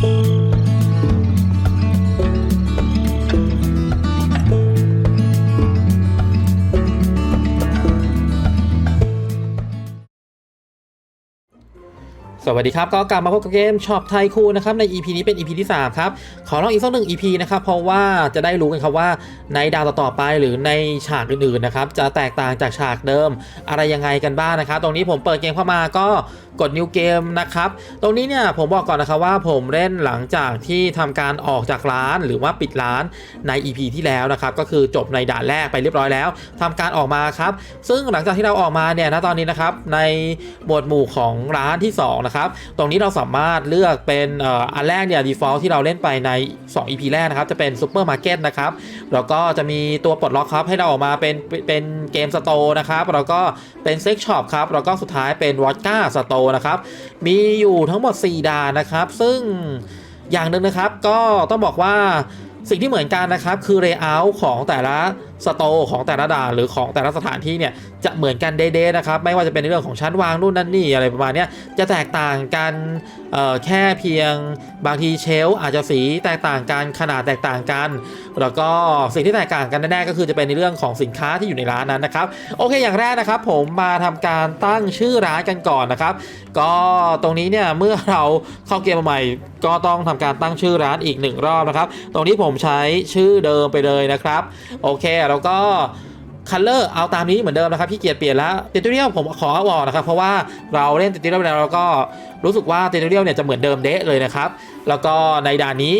สวัสดีครับ ก็กลับมาพบกับเกมช็อปไทคูนะครับใน EP นี้เป็น EP ที่ 3 ครับ ขอลองอีกสักหนึ่ง EP นะครับ เพราะว่าจะได้รู้กันครับว่าในดาวต่อๆไปหรือในฉากอื่นๆนะครับ จะแตกต่างจากฉากเดิมอะไรยังไงกันบ้างนะครับ ตรงนี้ผมเปิดเกมเข้ามาก็ กด new game นะครับ ตรงนี้เนี่ยผมบอกก่อนนะครับว่าผมเล่นหลังจากที่ทำการออกจากร้านหรือว่าปิดร้านใน EP ที่แล้วนะครับ ก็คือจบในด่านแรกไปเรียบร้อยแล้วทำการออกมาครับ ซึ่งหลังจากที่เราออกมาเนี่ยณตอนนี้นะครับในหมวดหมู่ของร้านที่2นะครับตรงนี้เราสามารถเลือกเป็นอันแรกเนี่ย default ที่เราเล่นไปใน 2 EP แรกนะครับ จะเป็นซูเปอร์มาร์เก็ตนะครับแล้วก็จะมีตัวปลดล็อกครับให้เราออกมาเป็นเป็นเกมสโตร์นะครับแล้วก็เป็นเซ็กช็อปครับแล้วก็สุดท้ายเป็นวอดก้าสโตร์นะครับ มีอยู่ทั้งหมด 4 ด่านนะครับ ซึ่งอย่างหนึ่งนะครับก็ต้องบอกว่าสิ่งที่เหมือนกันนะครับคือ layout ของแต่ละสโตของแต่ละด่านหรือของแต่ละสถานที่เนี่ยจะเหมือนกันเด้ๆนะครับ ไม่ว่าจะเป็นในเรื่องของชั้นวางนู่นนั่นนี่อะไรประมาณนี้จะแตกต่างกันแค่เพียงบางทีเชลอาจจะสีแตกต่างกันขนาดแตกต่างกันแล้วก็สิ่งที่แตกต่างกันแน่ๆก็คือจะเป็นในเรื่องของสินค้าที่อยู่ในร้านนั้นนะครับ โอเคอย่างแรกนะครับ ผมมาทำการตั้งชื่อร้านกันก่อนนะครับ ก็ตรงนี้เนี่ยเมื่อเราเข้าเกมมาใหม่ก็ต้องทำการตั้งชื่อร้านอีกหนึ่งรอบนะครับ ตรงนี้ผมใช้ชื่อเดิมไปเลยนะครับ โอเคแล้วก็คัลเลอร์เอาตามนี้เหมือนเดิมนะครับพี่เกียรติเปลี่ยนแล้วเตตูเรียลผมขอเอาออกนะครับ เพราะว่าเราเล่นเตตูเรียลแล้วเราก็รู้สึกว่าเตตูเรียลเนี่ยจะเหมือนเดิมเดะเลยนะครับ แล้วก็ในด่านนี้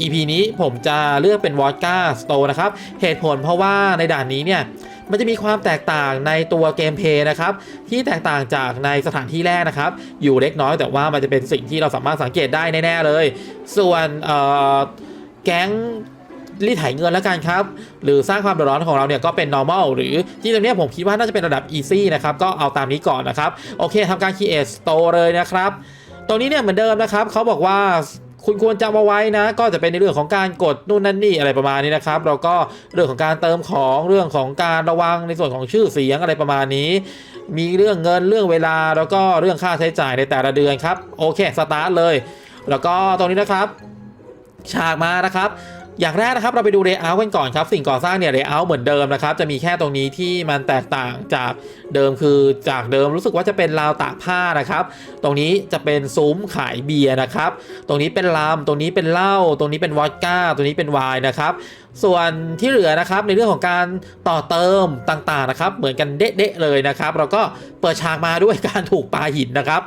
EP นี้ผมจะเลือกเป็นวอดก้าสโตนะครับ เหตุผลเพราะว่าในด่านนี้เนี่ยมันจะมีความแตกต่างในตัวเกมเพย์นะครับ ที่แตกต่างจากในสถานที่แรกนะครับ อยู่เล็กน้อยแต่ว่ามันจะเป็นสิ่งที่เราสามารถสังเกตได้แน่ ๆ เลย ส่วนแก๊งรีดไถเงินแล้วกันครับ หรือสร้างความเดือดร้อนของเราเนี่ยก็เป็น normal หรือที่ตรงนี้ผมคิดว่าน่าจะเป็นระดับ easy นะครับ ก็เอาตามนี้ก่อนนะครับ โอเคทำการ create store เลยนะครับ ตรงนี้เนี่ยเหมือนเดิมนะครับเขาบอกว่า คุณควรจำเอาไว้นะ ก็จะเป็นในเรื่องของการกดนู่นนั่นนี่อะไรประมาณนี้นะครับแล้วก็เรื่องของการเติมของเรื่องของการระวังในส่วนของชื่อเสียงอะไรประมาณนี้ มีเรื่องเงินเรื่องเวลาแล้วก็เรื่องค่าใช้จ่ายในแต่ละเดือนครับโอเคสตาร์ทเลย แล้วก็ตรงนี้นะครับ ฉากมานะครับ อย่างแรกนะครับเราไปดูเลเยอร์กันก่อนครับ สิ่งก่อสร้างเนี่ยเลเยอร์เหมือนเดิมนะครับ จะมีแค่ตรงนี้ที่มันแตกต่างจากเดิมคือจากเดิมรู้สึกว่าจะเป็นราวตากผ้านะครับ ตรงนี้จะเป็นซุ้มขายเบียร์นะครับ ตรงนี้เป็นลามตรงนี้เป็นเหล้าตรงนี้เป็นวอดก้าตรงนี้เป็นไวน์นะครับส่วนที่เหลือนะครับในเรื่องของการต่อเติมต่างๆนะครับ เหมือนกันเด๊ะเลยนะครับ เราก็เปิดฉากมาด้วยการถูกปลาหินนะครับ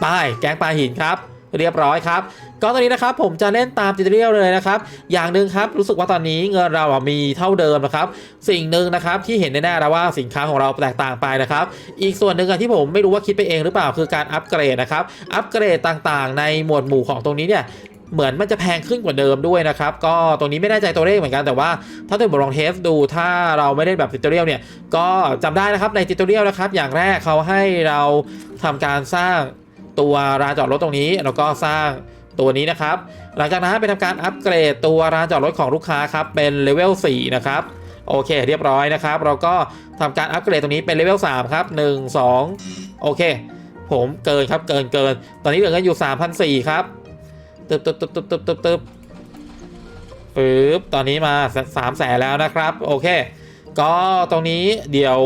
ไปแก๊งปลาหินครับ เรียบร้อยครับ ก็ตอนนี้นะครับผมจะเล่นตามติวเรียลเลยนะครับ อย่างหนึ่งครับรู้สึกว่าตอนนี้เงินเราอะมีเท่าเดิมนะครับ สิ่งหนึ่งนะครับที่เห็นแน่ๆแล้วว่าสินค้าของเราแตกต่างไปนะครับ อีกส่วนหนึ่งที่ผมไม่รู้ว่าคิดไปเองหรือเปล่าคือการอัปเกรดนะครับ อัปเกรดต่างๆ ในหมวดหมู่ของตรงนี้เนี่ยเหมือนมันจะแพงขึ้นกว่าเดิมด้วยนะครับ ก็ตรงนี้ไม่แน่ใจตัวเลขเหมือนกันแต่ว่า ถ้าเกิดลองเทสดูถ้าเราไม่ได้แบบติวเรียลเนี่ย ก็จำได้นะครับในติวเรียลนะครับ อย่างแรกเขาให้เราทำการสร้างตัวลานจอดรถตรงนี้ แล้วก็สร้าง ตัวนี้นะครับ หลังจากนั้นไปทำการอัปเกรดตัวลานจอดรถของลูกค้าครับเป็นเลเวล4นะครับโอเค เรียบร้อยนะครับ เราก็ทำการอัปเกรดตรงนี้เป็นเลเวล3ครับ 1 2 โอเค ผมเกินครับเกินเกิน ตอนนี้เหลือเงินอยู่ 3,004ครับตึบตึบตึบตึบตึบตึบตึบปึ๊บตอนนี้มาสามแสนแล้วนะครับ โอเค ก็ตรงนี้เดี๋ยว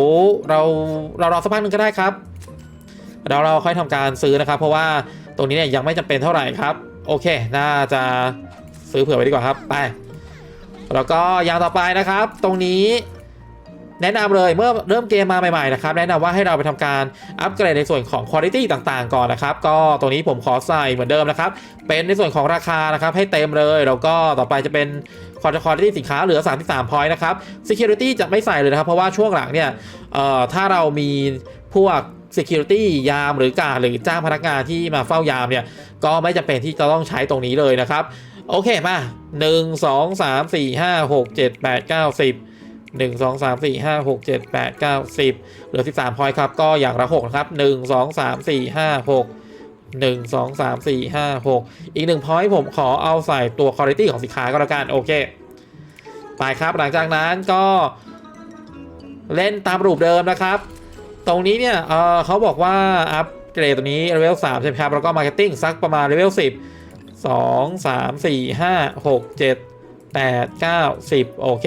เราเรารอสักพักหนึ่งก็ได้ครับเราเราค่อยทำการซื้อนะครับ เพราะว่าตรงนี้เนี่ยยังไม่จำเป็นเท่าไหร่ครับ โอเค น่าจะซื้อเผื่อไว้ดีกว่าครับ ไป แล้วก็อย่างต่อไปนะครับ ตรงนี้แนะนำเลยเมื่อเริ่มเกมมาใหม่ๆนะครับแนะนำว่าให้เราไปทำการอัปเกรดในส่วนของคุณภาพต่างๆ ก่อนนะครับ ก็ตรงนี้ผมขอใส่เหมือนเดิมนะครับ เป็นในส่วนของราคานะครับให้เต็มเลยแล้วก็ต่อไปจะเป็นคุณภาพสินค้าเหลือ 33 point นะครับ security จะไม่ใส่เลยนะครับ เพราะว่าช่วงหลังเนี่ยเอ่อถ้าเรามีพวก security ยามหรือการหรือจ้างพนักงานที่มาเฝ้ายามเนี่ย ก็ไม่จำเป็นที่จะต้องใช้ตรงนี้เลยนะครับ โอเคมา 1 2 3 4 5 6 7 8 9 10 1 2 3 4 5 6 7 8 9 10 เหลือ 13พอยต์ครับ ก็อย่างละ6นะครับ 1 2 3 4 5 6 1 2 3 4 5 6 อีก1พอยต์ผมขอเอาใส่ตัวคุณภาพของสินค้าก็แล้วกัน โอเค ไปครับหลังจากนั้นก็เล่นตามรูปเดิมนะครับ ตรงนี้เนี่ยเออเขาบอกว่าอัปเกรดตัวนี้เลเวล3ใช่ไหมครับ แล้วก็มาร์เก็ตติ้งสักประมาณเลเวล10สองสามสี่ห้าหกเจ็ดแปดเก้าสิบโอเค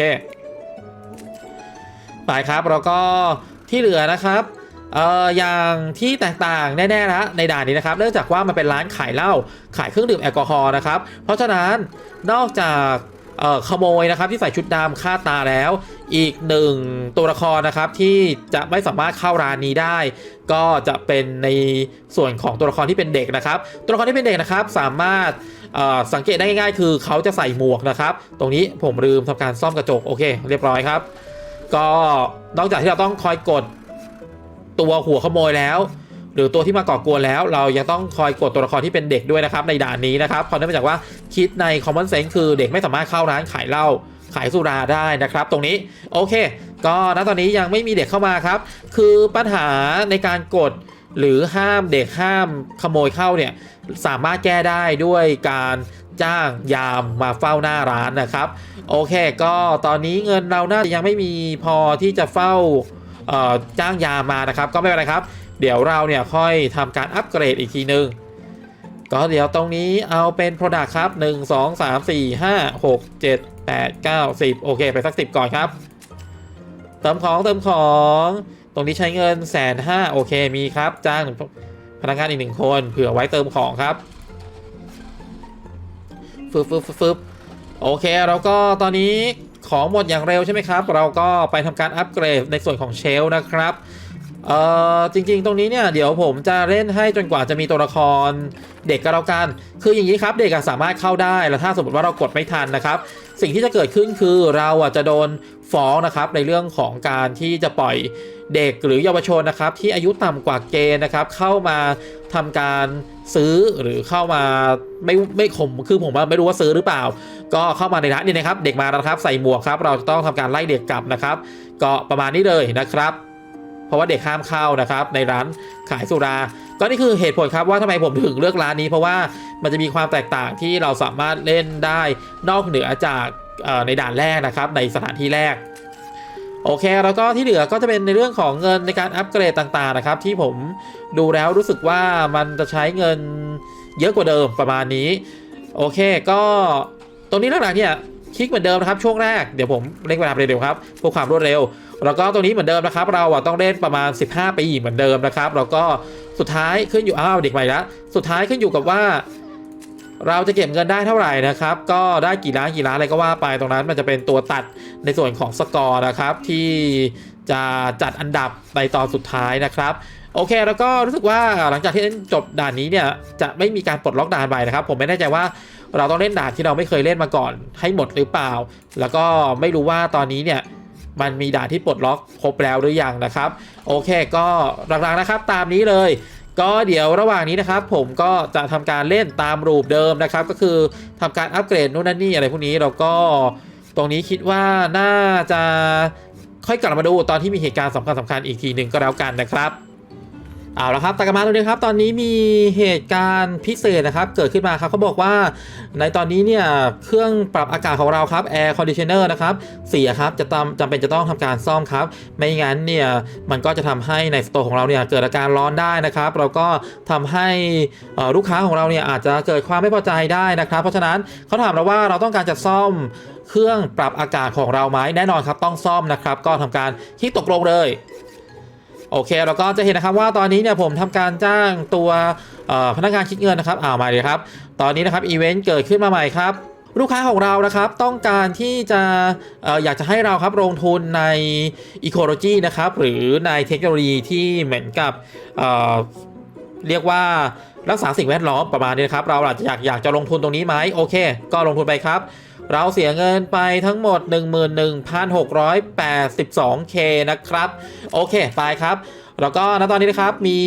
ไปครับแล้วก็ที่เหลือนะครับเอ่ออย่างที่แตกต่างแน่ๆแล้วในด่านนี้นะครับ เนื่องจากว่ามันเป็นร้านขายเหล้าขายเครื่องดื่มแอลกอฮอล์นะครับ เพราะฉะนั้นนอกจากเออขโมยนะครับที่ใส่ชุดดำคาตาแล้วอีกหนึ่งตัวละครนะครับที่จะไม่สามารถเข้าร้านนี้ได้ ก็จะเป็นในส่วนของตัวละครที่เป็นเด็กนะครับ ตัวละครที่เป็นเด็กนะครับสามารถสังเกตได้ง่ายๆ คือเขาจะใส่หมวกนะครับ ตรงนี้ผมลืมทำการซ่อมกระจกโอเค เรียบร้อยครับ ก็นอกจากที่เราต้องคอยกดตัวหัวขโมยแล้ว หรือตัวที่มาก่อกวนแล้ว เรายังต้องคอยกดตัวละครที่เป็นเด็กด้วยนะครับในด่านนี้นะครับเพราะเนื่องจากว่าคิดใน common sense คือเด็กไม่สามารถเข้าร้านขายเหล้า ขายสุราได้นะครับ ตรงนี้โอเค ก็ณตอนนี้ยังไม่มีเด็กเข้ามาครับ คือปัญหาในการกดหรือห้ามเด็กห้ามขโมยเข้าเนี่ยสามารถแก้ได้ด้วยการจ้างยามมาเฝ้าหน้าร้านนะครับ โอเค ก็ตอนนี้เงินเราน่าจะยังไม่มีพอที่จะเฝ้าจ้างยามมานะครับ ก็ไม่เป็นไรครับ เดี๋ยวเราเนี่ยค่อยทำการอัปเกรดอีกทีนึง ก็เดี๋ยวตรงนี้เอาเป็น Product ครับ 1 2 3 4 5 6 7 8 9 10 โอเค ไปสัก 10 ก่อนครับ เติมของเติมของ ตรงนี้ใช้เงินแสนห้าโอเคมีครับ จ้างพนักงานอีกหนึ่งคนเผื่อไว้เติมของครับฟึบฟึบฟึบโอเคแล้วก็ตอนนี้ของหมดอย่างเร็วใช่ไหมครับ เราก็ไปทำการอัปเกรดในส่วนของเชลนะครับเอ่อจริง ๆ ตรงนี้เนี่ยเดี๋ยวผมจะเล่นให้จนกว่าจะมีตัวละคร เด็กก็แล้วกัน คืออย่างนี้ครับเด็กสามารถเข้าได้แล้วถ้าสมมติว่าเรากดไม่ทันนะครับ สิ่งที่จะเกิดขึ้นคือเราจะโดนฟ้องนะครับในเรื่องของการที่จะปล่อยเด็กหรือเยาวชนนะครับ ที่อายุต่ำกว่าเกณฑ์นะครับ เข้ามาทำการซื้อหรือเข้ามาไม่ไม่ข่มคือผมไม่รู้ว่าซื้อหรือเปล่า ก็เข้ามาในร้านนี่นะครับ เด็กมาแล้วครับใส่หมวกครับ เราจะต้องทำการไล่เด็กกลับนะครับ ก็ประมาณนี้เลยนะครับ ราะว่าเด็กห้ามเข้านะครับในร้านขายสุรา ก็นี่คือเหตุผลครับว่าทำไมผมถึงเลือกร้านนี้ เพราะว่ามันจะมีความแตกต่างที่เราสามารถเล่นได้นอกเหนือจากในด่านแรกนะครับในสถานที่แรกโอเค แล้วก็ที่เหลือก็จะเป็นในเรื่องของเงินในการอัปเกรดต่างๆนะครับ ที่ผมดูแล้วรู้สึกว่ามันจะใช้เงินเยอะกว่าเดิมประมาณนี้ โอเค ก็ตรงนี้หลักๆเนี่ยคลิกเหมือนเดิมนะครับช่วงแรกเดี๋ยวผมเร่งเวลาเร็วๆครับเพื่อความรวดเร็ว แล้วก็ตรงนี้เหมือนเดิมนะครับ เราอะต้องเล่นประมาณ 15 ปีเหมือนเดิมนะครับ แล้วก็สุดท้ายขึ้นอยู่อ้าวเด็กใหม่ละสุดท้ายขึ้นอยู่กับว่า เราจะเก็บเงินได้เท่าไหร่นะครับ ก็ได้กี่ล้านกี่ล้านอะไรก็ว่าไปตรงนั้นมันจะเป็นตัวตัดในส่วนของสกอร์นะครับที่จะจัดอันดับในตอนสุดท้ายนะครับโอเค แล้วก็รู้สึกว่าหลังจากที่เล่นจบด่านนี้เนี่ยจะไม่มีการปลดล็อกด่านใหม่นะครับ ผมไม่แน่ใจว่าเราต้องเล่นด่านที่เราไม่เคยเล่นมาก่อนให้หมดหรือเปล่า แล้วก็ไม่รู้ว่าตอนนี้เนี่ย มันมีด่านที่ปลดล็อกครบแล้วหรือยังนะครับ โอเคก็หลักๆนะครับตามนี้เลยก็เดี๋ยวระหว่างนี้นะครับ ผมก็จะทำการเล่นตามรูปเดิมนะครับ ก็คือทำการอัปเกรดนู่นนั่นนี่อะไรพวกนี้แล้วก็ตรงนี้คิดว่าน่าจะค่อยกลับมาดูตอนที่มีเหตุการณ์สำคัญสคัญอีกทีหนึ่งก็แล้วกันนะครับ เอาละครับตากนมาตรงนี้ครับ ตอนนี้มีเหตุการณ์พิเศษนะครับ เกิดขึ้นมาครับเขาบอกว่าในตอนนี้เนี่ย เครื่องปรับอากาศของเราครับ Air Conditioner นะครับเสียครับ จะจำเป็นจะต้องทำการซ่อมครับ ไม่งั้นเนี่ย มันก็จะทำให้ในสโตร์ของเราเนี่ย เกิดอาการร้อนได้นะครับแล้วก็ทำให้ลูกค้าของเราเนี่ยอาจจะเกิดความไม่พอใจได้นะครับ เพราะฉะนั้นเขาถามเราว่าเราต้องการจะซ่อมเครื่องปรับอากาศของเราไหมแน่นอนครับต้องซ่อมนะครับ ก็ทำการที่ตกลงเลย โอเคเราก็จะเห็นนะครับว่าตอนนี้เนี่ยผมทำการจ้างตัวพนักงานคิดเงินนะครับอ่ามาเลยครับ ตอนนี้นะครับอีเวนต์เกิดขึ้นมาใหม่ครับลูกค้าของเรานะครับต้องการที่จะออยากจะให้เราครับลงทุนใน Ecology นะครับหรือในเทคโนโลยีที่เหมือนกับเเรียกว่ารักษาสิ่งแวดล้อมประมาณนี้นะครับ เราอาจจะอยากอยากจะลงทุนตรงนี้ไหมโอเค ก็ลงทุนไปครับ เราเสียเงินไปทั้งหมด 11,682k นะครับ โอเค ไปครับ แล้วก็ณตอนนี้นะครับมี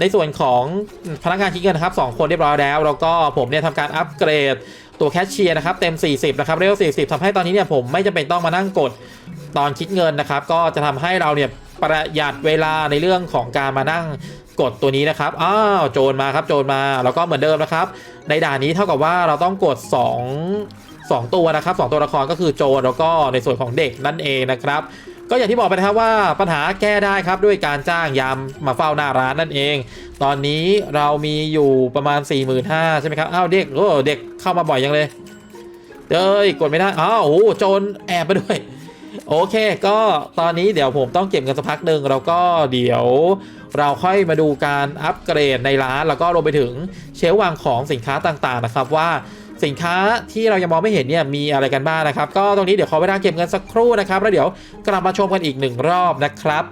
ในส่วนของพนักงานคิดเงินนะครับ 2 คนเรียบร้อยแล้ว แล้วก็ผมเนี่ยทำการอัปเกรดตัวแคชเชียร์นะครับ เต็ม 40 นะครับ เร็ว40ทำให้ตอนนี้เนี่ยผมไม่จำเป็นต้องมานั่งกดตอนคิดเงินนะครับ ก็จะทำให้เราเนี่ยประหยัดเวลาในเรื่องของการมานั่งกดตัวนี้นะครับ อ้าวโจรมาครับโจรมา แล้วก็เหมือนเดิมนะครับ ในด่านนี้เท่ากับว่าเราต้องกด 2 2 ตัวนะครับ2ตัวละครก็คือโจแล้วก็ในส่วนของเด็กนั่นเองนะครับ ก็อย่างที่บอกไปนะครับว่าปัญหาแก้ได้ครับด้วยการจ้างยามมาเฝ้าหน้าร้านนั่นเอง ตอนนี้เรามีอยู่ประมาณ 4 5 0 0 0ใช่ไหมครับอ้าวเด็กโอ้เด็กเข้ามาบ่อยยังเลยเด้ยกดไม่ได้อ้าวโอ้โจรแอบไปด้วยโอเค ก็ตอนนี้เดี๋ยวผมต้องเก็บเงินสักพักหนึ่งแล้วก็เดี๋ยวเราค่อยมาดูการอัปเกรดในร้าน แล้วก็รวมไปถึงเชลวางของสินค้าต่างๆนะครับว่า สินค้าที่เรายังมองไม่เห็นเนี่ยมีอะไรกันบ้างนะครับ ก็ตรงนี้เดี๋ยวขอเวลาเก็บเงินสักครู่นะครับ แล้วเดี๋ยวกลับมาชมกันอีกหนึ่งรอบนะครับ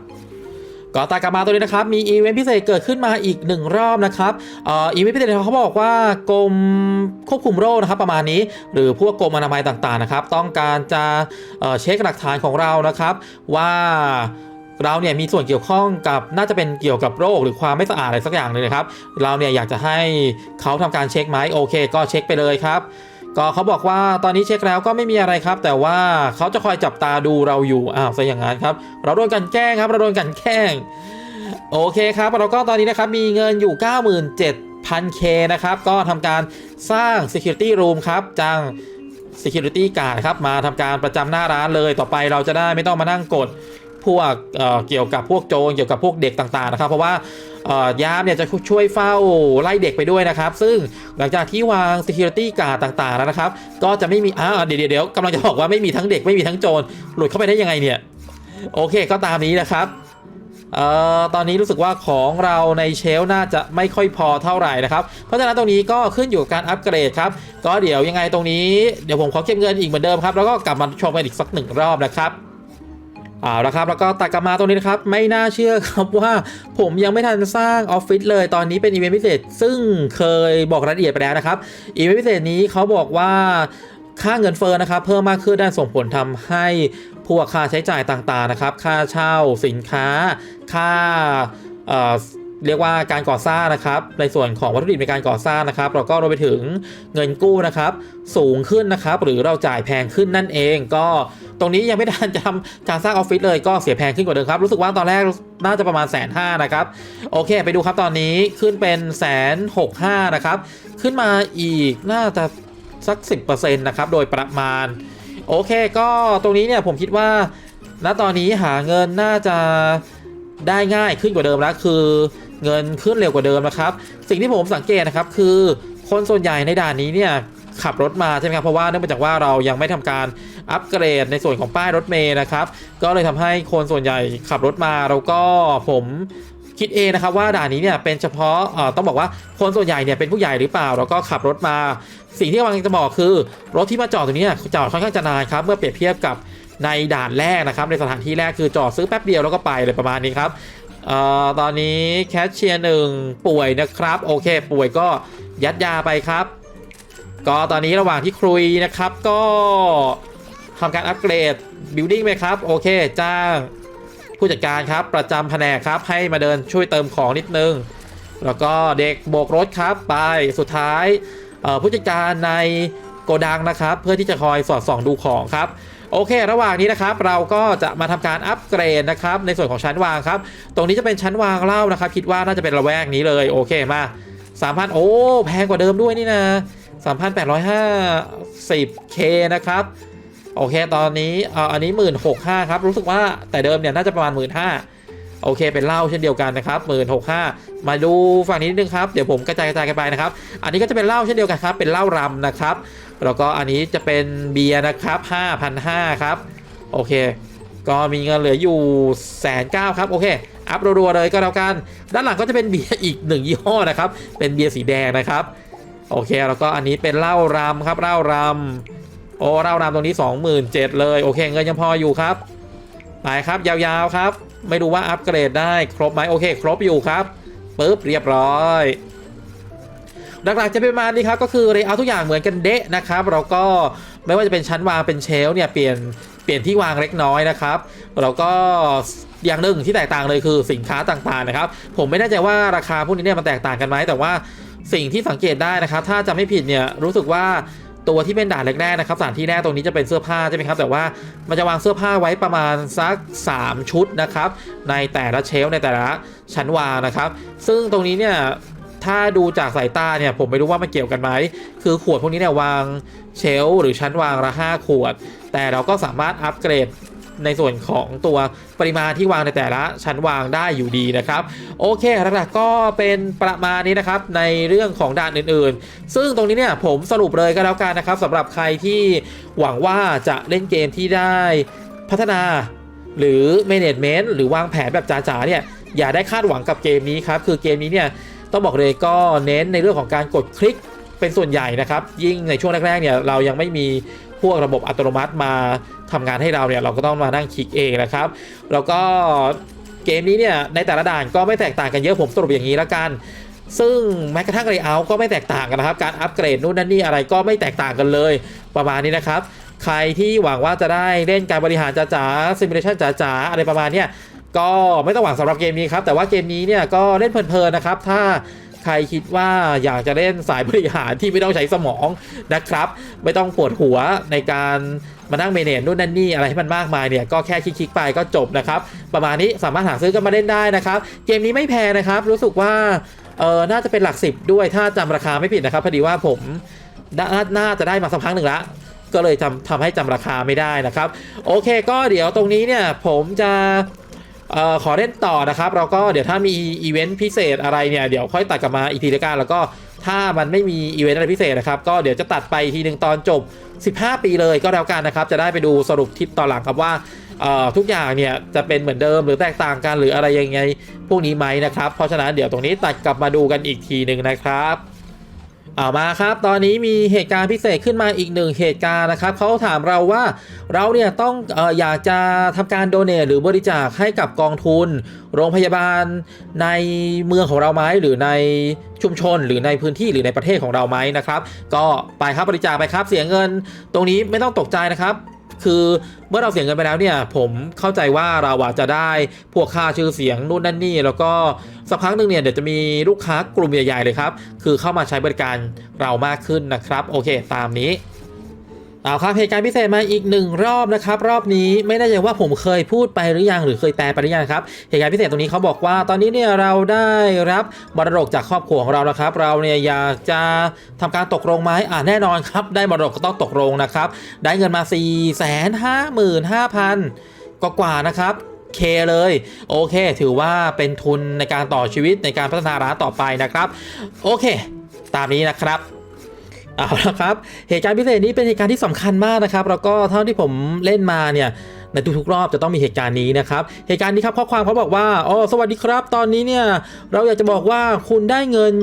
ก็ตากลับมาตัวนี้นะครับ มีอีเวนต์พิเศษเกิดขึ้นมาอีกหนึ่งรอบนะครับอ่ออีเวนต์พิเศษเขาบอกว่ากรมควบคุมโรคนะครับประมาณนี้ หรือพวกกรมอนามัยต่างๆนะครับ ต้องการจะเช็คหลักฐานของเรานะครับว่า เราเนี่ยมีส่วนเกี่ยวข้องกับน่าจะเป็นเกี่ยวกับโรคหรือความไม่สะอาดอะไรสักอย่างหนึงนะครับ เราเนี่ยอยากจะให้เขาทำการเช็คไหมโอเค ก็เช็คไปเลยครับ ก็เขาบอกว่าตอนนี้เช็คแล้วก็ไม่มีอะไรครับ แต่ว่าเขาจะคอยจับตาดูเราอยู่อ้าวซะอย่างนั้นครับ เราโดนกันแกล้งครับ เราโดนกันแกล้งโอเคครับเราก็ตอนนี้นะครับมีเงินอยู่ 97,000K นะครับก็ทำการสร้าง Security Room ครับจ้าง Security Guard ครับมาทำการประจำหน้าร้านเลยต่อไปเราจะได้ไม่ต้องมานั่งกด พวกเเกี่ยวกับพวกโจรเกี่ยวกับพวกเด็กต่างๆนะครับ เพราะว่ายามเนี่ยจะช่วยเฝ้าไล่เด็กไปด้วยนะครับ ซึ่งหลังจากที่วาง Security Guard ต่างๆแล้วนะครับ ก็จะไม่มีอ้าวเดี๋ยวเดี๋ยวกำลังจะบอกว่าไม่มีทั้งเด็กไม่มีทั้งโจรหลุดเข้าไปได้ยังไงเนี่ยโอเคก็ตามนี้นะครับเอ่อตอนนี้รู้สึกว่าของเราในเชลน่าจะไม่ค่อยพอเท่าไหร่นะครับ เพราะฉะนั้นตรงนี้ก็ขึ้นอยู่กับการอัปเกรดครับ ก็เดี๋ยวยังไงตรงนี้เดี๋ยวผมขอเก็บเงินอีกเหมือนเดิมครับ แล้วก็กลับมาชมกันอีกสักหนึ่งรอบนะครับ เอาละครับแล้วก็ตัดกลับมาตรงนี้นะครับ ไม่น่าเชื่อครับว่าผมยังไม่ทันสร้างออฟฟิศเลยตอนนี้เป็นอีเวนต์พิเศษ ซึ่งเคยบอกรายละเอียดไปแล้วนะครับอีเวนต์พิเศษนี้เขาบอกว่าค่าเงินเฟ้อนะครับ เพิ่มมากขึ้นได้ส่งผลทำให้พวกค่าใช้จ่ายต่างๆนะครับ ค่าเช่าสินค้า ค่า เรียกว่าการก่อสร้างนะครับ ในส่วนของวัตถุดิบในการก่อสร้างนะครับ เราก็รวมไปถึงเงินกู้นะครับ สูงขึ้นนะครับ หรือเราจ่ายแพงขึ้นนั่นเอง ก็ตรงนี้ยังไม่ได้จะทำการสร้างออฟฟิศเลยก็เสียแพงขึ้นกว่าเดิมครับ รู้สึกว่าตอนแรกน่าจะประมาณแสนห้านะครับ โอเค ไปดูครับตอนนี้ขึ้นเป็นแสนหกห้านะครับ ขึ้นมาอีกน่าจะสัก 10%นะครับ โดยประมาณ โอเค ก็ตรงนี้เนี่ยผมคิดว่าณตอนนี้หาเงินน่าจะได้ง่ายขึ้นกว่าเดิมแล้วคือ เงินขึ้นเร็วกว่าเดิมนะครับ สิ่งที่ผมสังเกตนะครับคือคนส่วนใหญ่ในด่านนี้เนี่ยขับรถมาใช่ไหมครับเพราะว่าเนื่องมาจากว่าเรายังไม่ทำการอัปเกรดในส่วนของป้ายรถเมย์นะครับก็เลยทำให้คนส่วนใหญ่ขับรถมาแล้วก็ผมคิดเองนะครับว่าด่านนี้เนี่ยเป็นเฉพาะต้องบอกว่าคนส่วนใหญ่เนี่ยเป็นผู้ใหญ่หรือเปล่า แล้วก็ขับรถมา สิ่งที่กำลังจะบอกคือ รถที่มาจอดตรงนี้จอดค่อนข้างจะนานครับเมื่อเปรียบเทียบกับในด่านแรกนะครับในสถานที่แรกคือจอดซื้อแป๊บเดียวแล้วก็ไปเลยประมาณนี้ครับ เอ่อตอนนี้แคชเชียร์หนึ่งป่วยนะครับ โอเค ป่วยก็ยัดยาไปครับ ก็ตอนนี้ระหว่างที่คุยนะครับ ก็ทำการอัปเกรดบิลดิ้งไปครับ โอเคจ้างผู้จัดการครับ ประจำแผนกครับ ให้มาเดินช่วยเติมของนิดนึง แล้วก็เด็กโบกรถครับไปสุดท้ายผู้จัดการในโกดังนะครับ เพื่อที่จะคอยสอดส่องดูของครับ โอเค ระหว่างนี้นะครับ เราก็จะมาทำการอัปเกรดนะครับ ในส่วนของชั้นวางครับ ตรงนี้จะเป็นชั้นวางเหล้านะครับ คิดว่าน่าจะเป็นระแวกนี้เลย โอเคมา3,000โอ้แพงกว่าเดิมด้วยนี่นะ3,850 k นะครับ โอเค ตอนนี้เอ่ออันนี้16,500ครับ รู้สึกว่าแต่เดิมเนี่ยน่าจะประมาณ15,000โอเค เป็นเหล้าเช่นเดียวกันนะครับหมื่นหกห้ามาดูฝั่งนี้นิดนึงครับ เดี๋ยวผมกระจายกระจายกันไปนะครับ อันนี้ก็จะเป็นเหล้าเช่นเดียวกันครับ เป็นเหล้ารำนะครับ แล้วก็อันนี้จะเป็นเบียร์นะครับ5,500ครับ โอเค ก็มีเงินเหลืออยู่แสนเก้าครับ โอเค อัพรัวๆเลยก็แล้วกัน ด้านหลังก็จะเป็นเบียร์อีกหนึ่งยี่ห้อนะครับ เป็นเบียร์สีแดงนะครับ โอเค แล้วก็อันนี้เป็นเหล้ารำครับเหล้ารำโอ้เหล้ารำตรงนี้ 27,000เลย โอเค เงินยังพออยู่ครับ ไปครับยาวๆครับ ไม่รู้ว่าอัปเกรดได้ครบไหมโอเค ครบอยู่ครับปุ๊บเรียบร้อย หลักๆจะเป็นประมาณนี้ครับก็คือเรเอาทุกอย่างเหมือนกันเดะนะครับเราก็ไม่ว่าจะเป็นชั้นวางเป็นเชลเนี่ยเปลี่ยนเปลี่ยนที่วางเล็กน้อยนะครับเราก็อย่างหนึ่งที่แตกต่างเลยคือสินค้าต่างๆนะครับ ผมไม่แน่ใจว่าราคาพวกนี้เนี่ยมันแตกต่างกันไหมแต่ว่าสิ่งที่สังเกตได้นะครับ ถ้าจะไม่ผิดเนี่ยรู้สึกว่าตัวที่เป็นด่านแรกๆนะครับสถานที่แรกตรงนี้จะเป็นเสื้อผ้าใช่ไหมครับ แต่ว่ามันจะวางเสื้อผ้าไว้ประมาณสัก 3 ชุดนะครับ ในแต่ละเชลในแต่ละชั้นวางนะครับ ซึ่งตรงนี้เนี่ย ถ้าดูจากสายตาเนี่ยผมไม่รู้ว่ามันเกี่ยวกันไหม คือขวดพวกนี้เนี่ยวางเชลหรือชั้นวางละ5ขวด แต่เราก็สามารถอัปเกรดในส่วนของตัวปริมาณที่วางในแต่ละชั้นวางได้อยู่ดีนะครับ โอเคหลักๆก็เป็นประมาณนี้นะครับในเรื่องของด่านอื่นๆ ซึ่งตรงนี้เนี่ยผมสรุปเลยก็แล้วกันนะครับสำหรับใครที่หวังว่าจะเล่นเกมที่ได้พัฒนา หรือ management หรือวางแผนแบบจ๋าๆเนี่ยอย่าได้คาดหวังกับเกมนี้ครับ คือเกมนี้เนี่ย ต้องบอกเลยก็เน้นในเรื่องของการกดคลิกเป็นส่วนใหญ่นะครับ ยิ่งในช่วงแรกๆเนี่ยเรายังไม่มีพวกระบบอัตโนมัติมาทำงานให้เราเนี่ยเราก็ต้องมานั่งคลิกเองนะครับ แล้วก็เกมนี้เนี่ยในแต่ละด่านก็ไม่แตกต่างกันเยอะผมสรุปอย่างนี้ล้วกัน ซึ่งแม้กระทั่งเรเยอร์ก็ไม่แตกต่างกันนะครับ การอัปเกรดนู่นนั่นนี่อะไรก็ไม่แตกต่างกันเลยประมาณนี้นะครับ ใครที่หวังว่าจะได้เล่นการบริหารจ๋าๆซิมูเลชันจ๋าๆอะไรประมาณเนี้ย ก็ไม่ต้องหวังสำหรับเกมนี้ครับ แต่ว่าเกมนี้เนี่ยก็เล่นเพลินๆนะครับ ถ้าใครคิดว่าอยากจะเล่นสายบริหารที่ไม่ต้องใช้สมองนะครับ ไม่ต้องปวดหัวในการมานั่งเมเนจนู่นนั่นนี่อะไรให้มันมากมายเนี่ยก็แค่คลิกๆไปก็จบนะครับ ประมาณนี้สามารถหาซื้อกันมาเล่นได้นะครับ เกมนี้ไม่แพงนะครับ รู้สึกว่าเออน่าจะเป็นหลักสิบด้วยถ้าจำราคาไม่ผิดนะครับพอดีว่าผมนาน่าจะได้มาสักพักหนึ่งละก็เลยทำทำให้จำราคาไม่ได้นะครับ โอเค ก็เดี๋ยวตรงนี้เนี่ยผมจะ เอ่อขอเล่นต่อนะครับแล้วก็เดี๋ยวถ้ามีอีเวนต์พิเศษอะไรเนี่ยเดี๋ยวค่อยตัดกลับมาอีกทีละกันแล้วก็ถ้ามันไม่มีอีเวนต์อะไรพิเศษนะครับ ก็เดี๋ยวจะตัดไปทีหนึ่งตอนจบ 15 ปีเลยก็แล้วกันนะครับ จะได้ไปดูสรุปทิศตอนหลังครับว่าทุกอย่างเนี่ยจะเป็นเหมือนเดิมหรือแตกต่างกันหรืออะไรยังไงพวกนี้ไหมนะครับ เพราะฉะนั้นเดี๋ยวตรงนี้ตัดกลับมาดูกันอีกทีหนึ่งนะครับ เอามาครับ ตอนนี้มีเหตุการณ์พิเศษขึ้นมาอีกหนึ่งเหตุการณ์นะครับเขาถามเราว่าเราเนี่ยต้องอออยากจะทำการโดเนทหรือบริจาคให้กับกองทุน โรงพยาบาลในเมืองของเราไหมหรือในชุมชนหรือในพื้นที่หรือในประเทศของเราไหมนะครับ ก็ไปครับบริจาคไปครับเสียเงิน ตรงนี้ไม่ต้องตกใจนะครับ คือเมื่อเราเสียเงินไปแล้วเนี่ยผมเข้าใจว่าเราอาจจะได้พวกค่าชื่อเสียงนู่นนั่นนี่ แล้วก็สักพักหนึ่งเนี่ยเดี๋ยวจะมีลูกค้ากลุ่มใหญ่ๆเลยครับ คือเข้ามาใช้บริการเรามากขึ้นนะครับ โอเค ตามนี้ เอาครับเหตุการณ์พิเศษมาอีกหนึ่งรอบนะครับรอบนี้ไม่แน่ใจว่าผมเคยพูดไปหรือยังหรือเคยแปลไปหรือยังครับเหตุการณ์พิเศษตรงนี้เขาบอกว่าตอนนี้เนี่ยเราได้รับมรดกจากครอบครัวของเรานะครับ เราเนี่ยอยากจะทำการตกลงไหมอ่าแน่นอนครับ ได้มรดกก็ต้องตกลงนะครับ ได้เงินมา 4 5 5 5 0 0 0กว่ากว่านะครับเคเลย โอเค ถือว่าเป็นทุนในการต่อชีวิตในการพัฒนาร้านต่อไปนะครับ โอเค ตามนี้นะครับ เอาละครับ เหตุการณ์พิเศษนี้เป็นเหตุการณ์ที่สำคัญมากนะครับ แล้วก็เท่าที่ผมเล่นมาเนี่ยในทุกๆรอบจะต้องมีเหตุการณ์นี้นะครับ เหตุการณ์นี้ครับข้อความเขาบอกว่าอ๋อสวัสดีครับ ตอนนี้เนี่ยเราอยากจะบอกว่าคุณได้เงิน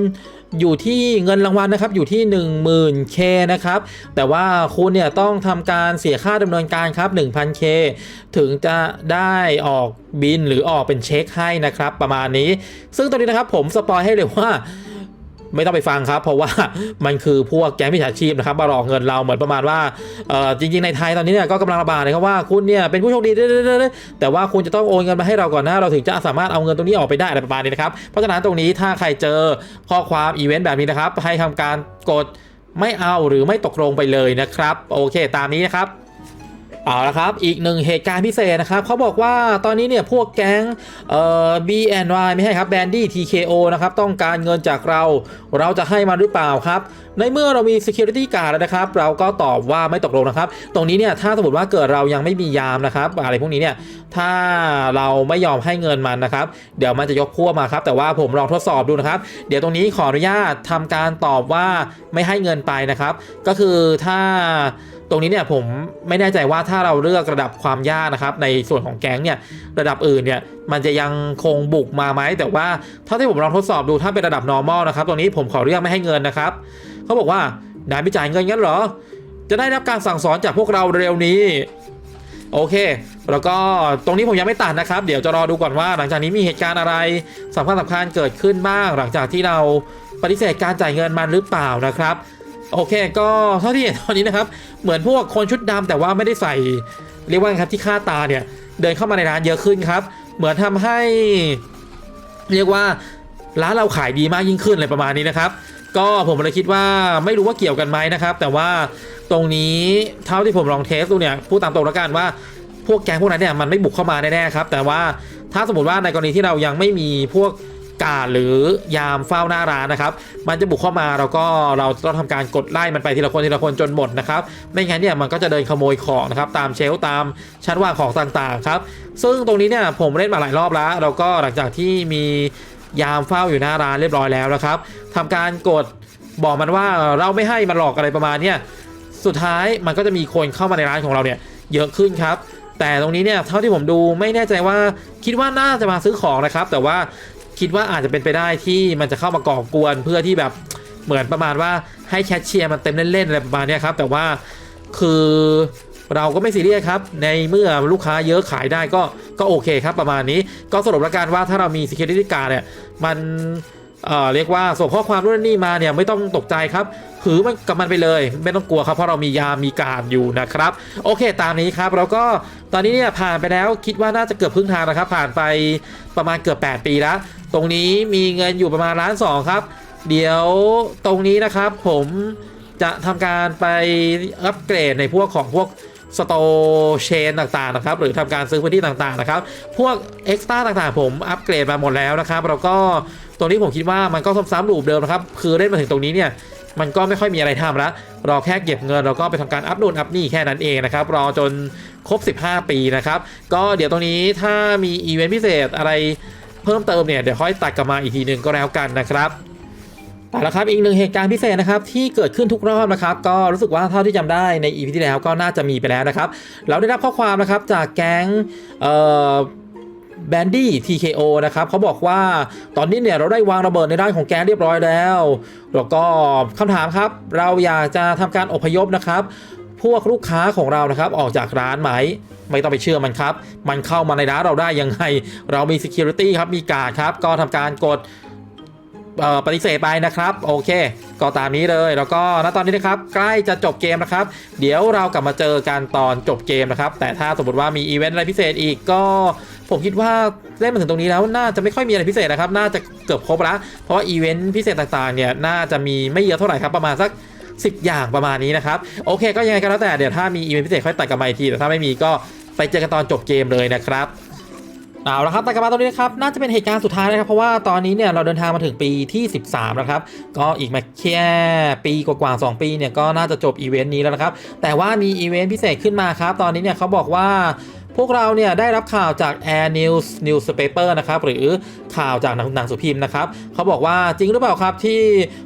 อยู่ที่เงินรางวัลนะครับอยู่ที่ 10,000K นะครับแต่ว่าคุณเนี่ยต้องทำการเสียค่าดำเนินการครับ 1,000K ถึงจะได้ออกบินหรือออกเป็นเช็คให้นะครับ ประมาณนี้ ซึ่งตรงนี้นะครับผมสปอยให้เลยว่า ไม่ต้องไปฟังครับ เพราะว่ามันคือพวกแก๊งมิจฉาชีพนะครับมาหลอกเงินเราเหมือนประมาณว่าจริง ๆ ในไทยตอนนี้เนี่ยก็กำลังระบาดเลยครับว่าคุณเนี่ยเป็นผู้โชคดีเด้แต่ว่าคุณจะต้องโอนเงินมาให้เราก่อนนะเราถึงจะสามารถเอาเงินตรงนี้ออกไปได้อะไรประมาณนี้นะครับเพราะฉะนั้นตรงนี้ถ้าใครเจอข้อความอีเวนต์แบบนี้นะครับให้ทำการกดไม่เอาหรือไม่ตกลงไปเลยนะครับ โอเค ตามนี้นะครับ เอาละครับ อีกหนึ่งเหตุการณ์พิเศษนะครับเขาบอกว่าตอนนี้เนี่ยพวกแก๊งเอ่อ BNY ไม่ใช่ครับแบนดี้ TKO นะครับต้องการเงินจากเรา เราจะให้มันหรือเปล่าครับ ในเมื่อเรามี Security Guard แล้วนะครับ เราก็ตอบว่าไม่ตกลงนะครับ ตรงนี้เนี่ยถ้าสมมติว่าเกิดเรายังไม่มียามนะครับ อะไรพวกนี้เนี่ยถ้าเราไม่ยอมให้เงินมันนะครับ เดี๋ยวมันจะยกพวกมาครับ แต่ว่าผมลองทดสอบดูนะครับ เดี๋ยวตรงนี้ขออนุญาตทำการตอบว่าไม่ให้เงินไปนะครับ ก็คือถ้า ตรงนี้เนี่ยผมไม่แน่ใจว่าถ้าเราเลือกระดับความยากนะครับ ในส่วนของแก๊งเนี่ยระดับอื่นเนี่ยมันจะยังคงบุกมาไหมแต่ว่าเท่าที่ผมลองทดสอบดูถ้าเป็นระดับ normal นะครับตรงนี้ผมขอเลือกไม่ให้เงินนะครับเขาบอกว่านายไม่จ่ายเงินงั้นเหรอ จะได้รับการสั่งสอนจากพวกเราเร็วนี้โอเค แล้วก็ตรงนี้ผมยังไม่ตัดนะครับ เดี๋ยวจะรอดูก่อนว่า หลังจากนี้มีเหตุการณ์อะไรสำคัญสำคัญเกิดขึ้นบ้าง หลังจากที่เราปฏิเสธการจ่ายเงินมันหรือเปล่านะครับ โอเค ก็เท่าที่เห็นตอนนี้นะครับ เหมือนพวกคนชุดดำแต่ว่าไม่ได้ใส่เรียกว่าครับที่ค่าตาเนี่ย เดินเข้ามาในร้านเยอะขึ้นครับ เหมือนทำให้ เรียกว่าร้านเราขายดีมากยิ่งขึ้นอะไรประมาณนี้นะครับ ก็ผมเลยคิดว่าไม่รู้ว่าเกี่ยวกันไหมนะครับ แต่ว่าตรงนี้เท่าที่ผมลองเทสดูเนี่ยพูดตามตรงแล้วกันว่าพวกแก๊งพวกนั้นเนี่ยมันไม่บุกเข้ามาแน่ๆครับ แต่ว่าถ้าสมมติว่าในกรณีที่เรายังไม่มีพวก การหรือยามเฝ้าหน้าร้านนะครับ มันจะบุกเข้ามาแล้วก็เราต้องทำการกดไล่มันไปทีละคนทีละคนจนหมดนะครับ ไม่งั้นเนี่ยมันก็จะเดินขโมยของนะครับตามเชลตามชั้นวางของต่างๆครับ ซึ่งตรงนี้เนี่ยผมเล่นมาหลายรอบแล้ว แล้วก็หลังจากที่มียามเฝ้าอยู่หน้าร้านเรียบร้อยแล้วนะครับทำการกดบอกมันว่าเราไม่ให้มันหลอกอะไรประมาณเนี้ยสุดท้ายมันก็จะมีคนเข้ามาในร้านของเราเนี่ยเยอะขึ้นครับ แต่ตรงนี้เนี่ยเท่าที่ผมดูไม่แน่ใจว่าคิดว่าน่าจะมาซื้อของนะครับ แต่ว่า คิดว่าอาจจะเป็นไปได้ที่มันจะเข้ามาก่อกวนเพื่อที่แบบเหมือนประมาณว่าให้แคชเชียร์มันเต็มเล่นๆอะไรประมาณนี้ครับ แต่ว่าคือเราก็ไม่ซีเรียสครับ ในเมื่อลูกค้าเยอะขายได้ก็ก็โอเคครับประมาณนี้ก็สรุปแล้วกันว่าถ้าเรามี security guard เนี่ยมันเอ่อเรียกว่าส่งข้อความรุ่นนี่มาเนี่ยไม่ต้องตกใจครับถือมันกับมันไปเลย ไม่ต้องกลัวครับเพราะเรามียามีการอยู่นะครับ โอเคตามนี้ครับแล้วก็ตอนนี้เนี่ยผ่านไปแล้วคิดว่าน่าจะเกือบครึ่งทางนะครับ ผ่านไปประมาณเกือบ 8 ปีแล้ว ตรงนี้มีเงินอยู่ประมาณล้านสองครับ เดี๋ยวตรงนี้นะครับผมจะทำการไปอัปเกรดในพวกของพวกสโตเชนต่างๆนะครับ หรือทำการซื้อพื้นที่ต่างๆนะครับ พวกเอ็กซ์ต้าต่างๆ ผมอัปเกรดมาหมดแล้วนะครับ แล้วก็ตรงนี้ผมคิดว่ามันก็ซ้ำๆลูปเดิมนะครับ คือเล่นมาถึงตรงนี้เนี่ย มันก็ไม่ค่อยมีอะไรทำแล้วรอแค่เก็บเงินแล้วก็ไปทำการอัพนู่นอัพนี่แค่นั้นเองนะครับ รอจนครบ 15 ปีนะครับ ก็เดี๋ยวตรงนี้ถ้ามีอีเวนต์พิเศษอะไร เพิ่มเติมเนี่ยเดี๋ยวค่อยตัดกลับมาอีกทีหนึ่งก็แล้วกันนะครับแต่ละครับอีกหนึ่งเหตุการณ์พิเศษนะครับที่เกิดขึ้นทุกรอบนะครับก็รู้สึกว่าเท่าที่จำได้ใน EP ที่แล้วก็น่าจะมีไปแล้วนะครับ เราได้รับข้อความนะครับจากแก๊งเอ่อแบนดี้ TKO นะครับเขาบอกว่าตอนนี้เนี่ยเราได้วางระเบิดในด้านของแก๊งเรียบร้อยแล้ว แล้วก็คำถามครับ เราอยากจะทำการอพยพนะครับ พวกลูกค้าของเรานะครับออกจากร้านไหม ไม่ต้องไปเชื่อมันครับ มันเข้ามาในร้านเราได้ยังไง เรามี Security ครับ มีการดครับ ก็ทำการกดปฏิเสธไปนะครับ โอเค ก็ตามนี้เลย แล้วก็ณตอนนี้นะครับ ใกล้จะจบเกมนะครับ เดี๋ยวเรากลับมาเจอกันตอนจบเกมนะครับ แต่ถ้าสมมติว่ามีอีเวนต์อะไรพิเศษอีกก็ ผมคิดว่าเล่นมาถึงตรงนี้แล้วน่าจะไม่ค่อยมีอะไรพิเศษนะครับ น่าจะเกือบครบแล้วเพราะว่าอีเวนต์พิเศษต่างๆเนี่ยน่าจะมีไม่เยอะเท่าไหร่ครับประมาณสัก10 อย่างประมาณนี้นะครับ โอเค ก็ยังไงก็แล้วแต่เดี๋ยวถ้ามีอีเวนต์พิเศษค่อยตัดกันมาอีกทีแต่ถ้าไม่มีก็ ไปเจอกันตอนจบเกมเลยนะครับเอาละครับแต่กลับมาตรงนี้นะครับน่าจะเป็นเหตุการณ์สุดท้ายนะครับเพราะว่าตอนนี้เนี่ยเราเดินทางมาถึงปีที่ 13 แล้วครับก็อีกมาแค่ปีกว่าๆ2ปีเนี่ยก็น่าจะจบอีเวนต์นี้แล้วนะครับแต่ว่ามีอีเวนต์พิเศษขึ้นมาครับตอนนี้เนี่ยเขาบอกว่าพวกเราเนี่ยได้รับข่าวจาก Air News Newspaper นะครับหรือข่าวจากหนังนงสือพิมพ์นะครับเขาบอกว่าจริงหรือเปล่าครับที่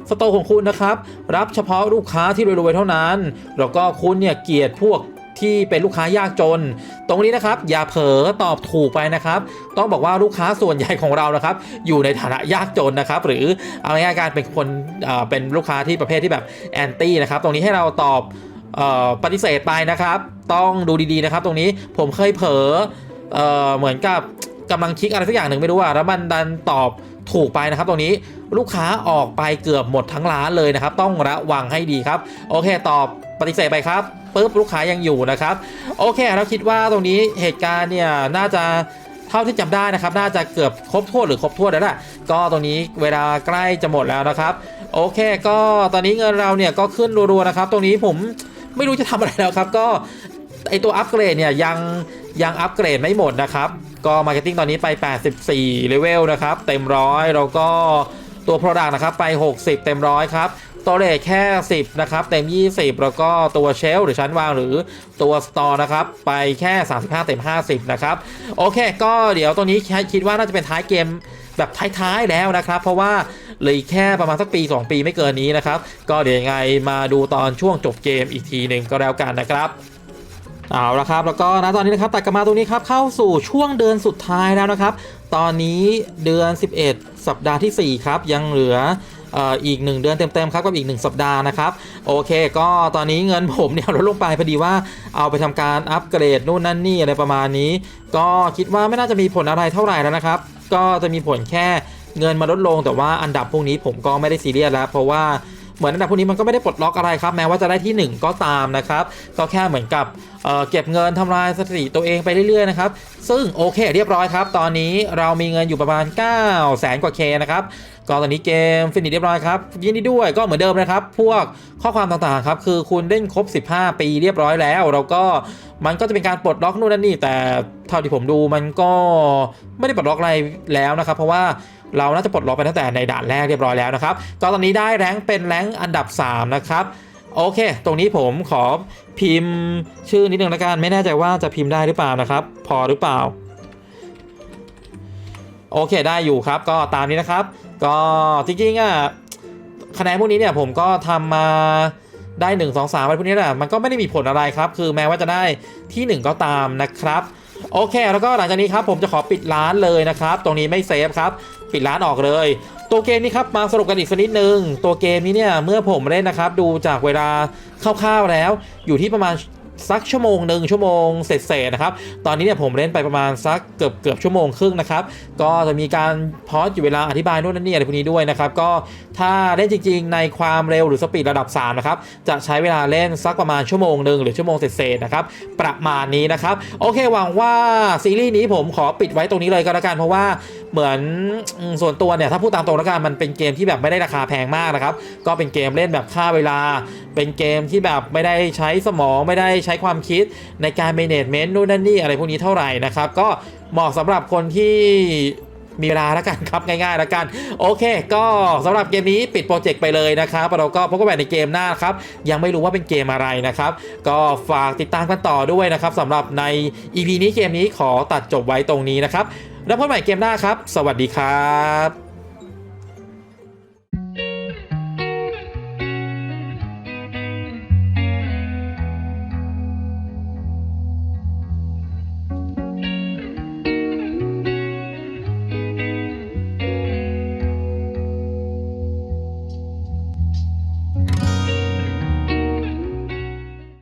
สโตของคุณนะครับรับเฉพาะลูกค้าที่รวยๆเท่านั้น แล้วก็คุณเนี่ยเกลียดพวก ที่เป็นลูกค้ายากจน ตรงนี้นะครับอย่าเผลอตอบถูกไปนะครับ ต้องบอกว่าลูกค้าส่วนใหญ่ของเรานะครับ อยู่ในฐานะยากจนนะครับ หรือเอาง่ายๆการเป็นคนเเป็นลูกค้าที่ประเภทที่แบบแอนตี้นะครับ ตรงนี้ให้เราตอบออปฏิเสธไปนะครับ ต้องดูดีๆนะครับ ตรงนี้ผมเคยเผลอเออเหมือนกับกำลังคลิกอะไรสักอย่างหนึ่งไม่รู้อะแล้วมันดันตอบถูกไปนะครับ ตรงนี้ลูกค้าออกไปเกือบหมดทั้งร้านเลยนะครับ ต้องระวังให้ดีครับ โอเคตอบ ปฏิเสธไปครับปุ๊บลูกค้ายังอยู่นะครับ โอเค เราคิดว่าตรงนี้เหตุการณ์เนี่ยน่าจะเท่าที่จำได้นะครับ น่าจะเกือบครบถ้วนหรือครบถ้วนแล้วแหละก็ตรงนี้เวลาใกล้จะหมดแล้วนะครับ โอเค ก็ตอนนี้เงินเราเนี่ยก็ขึ้นรัวๆนะครับ ตรงนี้ผมไม่รู้จะทำอะไรแล้วครับก็ไอตัวอัปเกรดเนี่ยยังยังอัปเกรดไม่หมดนะครับ ก็มาร์เก็ตติ้งตอนนี้ไป 84เลเวลนะครับ เต็มร้อยแล้วก็ตัว Product นะครับไป 60 เต็มร้อยครับ ตัวเลทแค่ 10 นะครับ เต็ม 20 แล้วก็ตัวเชลหรือชั้นวางหรือตัว Store นะครับ ไปแค่ 35 เต็ม 50 นะครับ โอเค ก็เดี๋ยวตรงนี้คิดว่าน่าจะเป็นท้ายเกมแบบท้ายๆแล้วนะครับ เพราะว่าเหลือแค่ประมาณสักปี 2 ปีไม่เกินนี้นะครับ ก็เดี๋ยวยังไงมาดูตอนช่วงจบเกมอีกทีหนึ่งก็แล้วกันนะครับเอาละครับแล้วก็นะตอนนี้นะครับตัดกลับมาตรงนี้ครับเข้าสู่ช่วงเดือนสุดท้ายแล้วนะครับ ตอนนี้เดือน 11 สัปดาห์ทีสี่4 ครับ ยังเหลือ อีก 1 เดือนเต็มๆครับกับอีก 1 สัปดาห์นะครับโอเค ก็ตอนนี้เงินผมเนี่ยลดลงไปพอดีว่าเอาไปทำการอัปเกรดนู่นนั่นนี่อะไรประมาณนี้ ก็คิดว่าไม่น่าจะมีผลอะไรเท่าไหร่แล้วนะครับ ก็จะมีผลแค่เงินมาลดลงแต่ว่าอันดับพวกนี้ผมก็ไม่ได้ซีเรียสแล้ว เพราะว่าเหมือนอันดับพวกนี้มันก็ไม่ได้ปลดล็อกอะไรครับ แม้ว่าจะได้ที่ 1 ก็ตามนะครับ ก็แค่เหมือนกับเเก็บเงินทำลายสถิติตัวเองไปเรื่อยๆนะครับ ซึ่งโอเคเรียบร้อยครับ ตอนนี้เรามีเงินอยู่ประมาณ9 0 0แสนกว่าเคนะครับ ก็ตอนนี้เกมฟินิชเรียบร้อยครับยินดีด้วยก็เหมือนเดิมนะครับ พวกข้อความต่างๆครับคือคุณเล่นครบ 15 ปีเรียบร้อยแล้วแล้วก็มันก็จะเป็นการปลดล็อกนู่นนั่นนี่ แต่เท่าที่ผมดูมันก็ไม่ได้ปลดล็อกอะไรแล้วนะครับ เพราะว่าเราน่าจะปลดล็อกไปตั้งแต่ในด่านแรกเรียบร้อยแล้วนะครับก็ตอนนี้ได้แรงเป็นแรงอันดับ 3 นะครับโอเค ตรงนี้ผมขอพิมพ์ชื่อนิดนึงละกัน ไม่แน่ใจว่าจะพิมพ์ได้หรือเปล่านะครับ พอหรือเปล่า โอเค ได้อยู่ครับ ก็ตามนี้นะครับ ก็จริงๆอะคะแนนพวกนี้เนี่ยผมก็ทำมาได้ 1 2 3อะไรพวกนี้แหละมันก็ไม่ได้มีผลอะไรครับ คือแม้ว่าจะได้ที่ 1 ก็ตามนะครับ โอเค แล้วก็หลังจากนี้ครับผมจะขอปิดร้านเลยนะครับ ตรงนี้ไม่เซฟครับ ปิดร้านออกเลย ตัวเกมนี้ครับมาสรุปกันอีกสักนิดนึง ตัวเกมนี้เนี่ยเมื่อผมเล่นนะครับ ดูจากเวลาคร่าวๆแล้ว อยู่ที่ประมาณ สักชั่วโมงหนึ่งชั่วโมงเศษๆนะครับ ตอนนี้เนี่ยผมเล่นไปประมาณสักเกือบเกือบชั่วโมงครึ่งนะครับ ก็จะมีการพอสอยู่เวลาอธิบายนู่นนั่นนี่อะไรพวกนี้ด้วยนะครับ ก็ถ้าเล่นจริง ๆ ในความเร็วหรือสปีดระดับ3นะครับ จะใช้เวลาเล่นสักประมาณชั่วโมงหนึ่งหรือชั่วโมงเศษๆนะครับ ประมาณนี้นะครับ โอเคหวังว่าซีรีส์นี้ผมขอปิดไว้ตรงนี้เลยก็แล้วกันเพราะว่า เหมือนส่วนตัวเนี่ยถ้าพูดตามตรงแล้วกันมันเป็นเกมที่แบบไม่ได้ราคาแพงมากนะครับ ก็เป็นเกมเล่นแบบฆ่าเวลา เป็นเกมที่แบบไม่ได้ใช้สมองไม่ได้ใช้ความคิดในการ management นู่นนั่นนี่อะไรพวกนี้เท่าไหร่นะครับ ก็เหมาะสำหรับคนที่มีเวลาแล้วกันครับง่ายๆแล้วกัน โอเค ก็สำหรับเกมนี้ปิดโปรเจกต์ไปเลยนะครับเราก็พบกันใหม่ในเกมหน้าครับ ยังไม่รู้ว่าเป็นเกมอะไรนะครับ ก็ฝากติดตามกันต่อด้วยนะครับสำหรับใน EP นี้เกมนี้ขอตัดจบไว้ตรงนี้นะครับ แล้วพบกันใหม่เกมหน้าครับ สวัสดีครับ